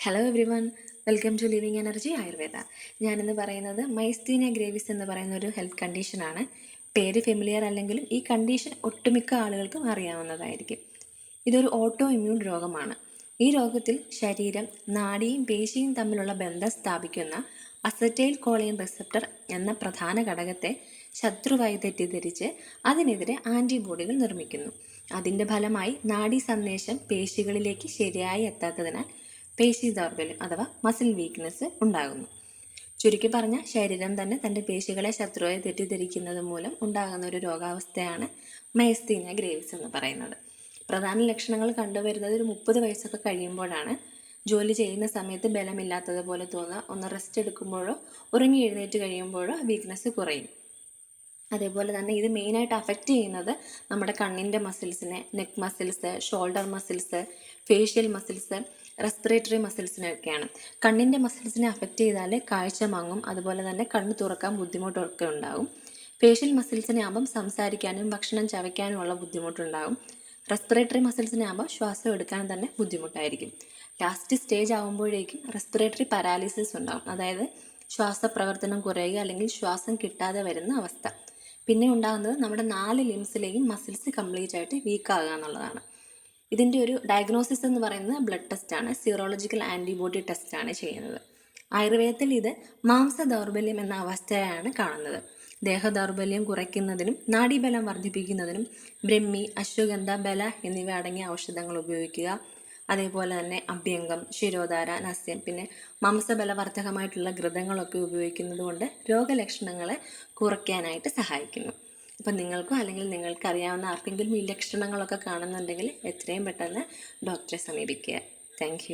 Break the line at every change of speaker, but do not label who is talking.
Hello everyone welcome to living energy Ayurveda ഞാനിന്ന് പറയുന്നത് myasthenia gravies എന്ന് പറയുന്ന ഒരു ഹെൽത്ത് കണ്ടീഷനാണ് പേര് ഫെമിലിയർ അല്ലെങ്കിലും ഈ കണ്ടീഷൻ ഒട്ടുമിക്ക ആളുകൾക്കും അറിയാവുന്നതായിരിക്കും. ഇതൊരു ഓട്ടോ ഇമ്മ്യൂൺ രോഗമാണ്. ഈ രോഗത്തിൽ ശരീരം നാഡിയും പേശിയും തമ്മിലുള്ള ബന്ധം സ്ഥാപിക്കുന്ന അസറ്റൈൽ കോളിയൻ റിസപ്റ്റർ എന്ന പ്രധാന ഘടകത്തെ ശത്രുവായി തെറ്റിദ്ധരിച്ച് അതിനെതിരെ ആന്റിബോഡികൾ നിർമ്മിക്കുന്നു. അതിന്റെ ഫലമായി നാഡി സന്ദേശം പേശികളിലേക്ക് ശരിയായി എത്താത്തതിനാൽ പേശി ദൗർബല്യം അഥവാ മസിൽ വീക്ക്നെസ് ഉണ്ടാകുന്നു. ചുരുക്കി പറഞ്ഞ ശരീരം തന്നെ തന്റെ പേശികളെ ശത്രുവായി തെറ്റിദ്ധരിക്കുന്നത് മൂലം ഉണ്ടാകുന്ന ഒരു രോഗാവസ്ഥയാണ് മയസ്തീന ഗ്രേവിസ് എന്ന് പറയുന്നത്. പ്രധാന ലക്ഷണങ്ങൾ കണ്ടുവരുന്നത് ഒരു മുപ്പത് വയസ്സൊക്കെ കഴിയുമ്പോഴാണ്. ജോലി ചെയ്യുന്ന സമയത്ത് ബലമില്ലാത്തതുപോലെ തോന്നുക ഒന്ന് റെസ്റ്റ് എടുക്കുമ്പോഴോ ഉറങ്ങി എഴുന്നേറ്റ് കഴിയുമ്പോഴോ വീക്ക്നെസ് കുറയും. അതേപോലെ തന്നെ ഇത് മെയിനായിട്ട് അഫക്റ്റ് ചെയ്യുന്നത് നമ്മുടെ കണ്ണിന്റെ മസിൽസിനെ neck muscles shoulder muscles facial muscles respiratory മസിൽസിനൊക്കെയാണ് കണ്ണിന്റെ മസിൽസിനെ അഫക്റ്റ് ചെയ്താൽ കാഴ്ച മങ്ങും അതുപോലെ തന്നെ കണ്ണ് തുറക്കാൻ ബുദ്ധിമുട്ടൊക്കെ ഉണ്ടാകും. ഫേഷ്യൽ മസിൽസിനെ ആകുമ്പം സംസാരിക്കാനും ഭക്ഷണം ചവയ്ക്കാനുമുള്ള ബുദ്ധിമുട്ടുണ്ടാകും. റെസ്പിറേറ്ററി മസിൽസിനെ ആകുമ്പോൾ ശ്വാസം എടുക്കാൻ തന്നെ ബുദ്ധിമുട്ടായിരിക്കും. ലാസ്റ്റ് സ്റ്റേജ് ആകുമ്പോഴേക്കും റെസ്പിറേറ്ററി പാരാലിസിസ് ഉണ്ടാകും. അതായത് ശ്വാസപ്രവർത്തനം കുറയുക അല്ലെങ്കിൽ ശ്വാസം കിട്ടാതെ വരുന്ന അവസ്ഥ. പിന്നെ ഉണ്ടാകുന്നത് നമ്മുടെ നാല് ലിംസിലെയും മസിൽസ് കംപ്ലീറ്റ് ആയിട്ട് വീക്കാകുക എന്നുള്ളതാണ്. ഇതിന്റെ ഒരു ഡയഗ്നോസിസ് എന്ന് പറയുന്നത് ബ്ലഡ് ടെസ്റ്റാണ് സീറോളജിക്കൽ ആന്റിബോഡി ടെസ്റ്റാണ് ചെയ്യുന്നത്. ആയുർവേദത്തിൽ ഇത് മാംസ ദൗർബല്യം എന്ന അവസ്ഥയാണ് കാണുന്നത്. ദേഹ ദൗർബല്യം കുറയ്ക്കുന്നതിനും നാഡീബലം വർദ്ധിപ്പിക്കുന്നതിനും ബ്രഹ്മി അശ്വഗന്ധ ബല എന്നിവ അടങ്ങിയ ഔഷധങ്ങൾ ഉപയോഗിക്കുക. അതേപോലെ തന്നെ അഭ്യംഗം ശിരോധാര നസ്യം പിന്നെ മാംസബലവർദ്ധകമായിട്ടുള്ള ഘൃതങ്ങളൊക്കെ ഉപയോഗിക്കുന്നത് കൊണ്ട് രോഗലക്ഷണങ്ങളെ കുറയ്ക്കാനായിട്ട് സഹായിക്കുന്നു. അപ്പം നിങ്ങൾക്കോ അല്ലെങ്കിൽ നിങ്ങൾക്ക് അറിയാവുന്ന ആർക്കെങ്കിലും ഈ ലക്ഷണങ്ങളൊക്കെ കാണുന്നുണ്ടെങ്കിൽ എത്രയും പെട്ടെന്ന് ഡോക്ടറെ സമീപിക്കുക. താങ്ക്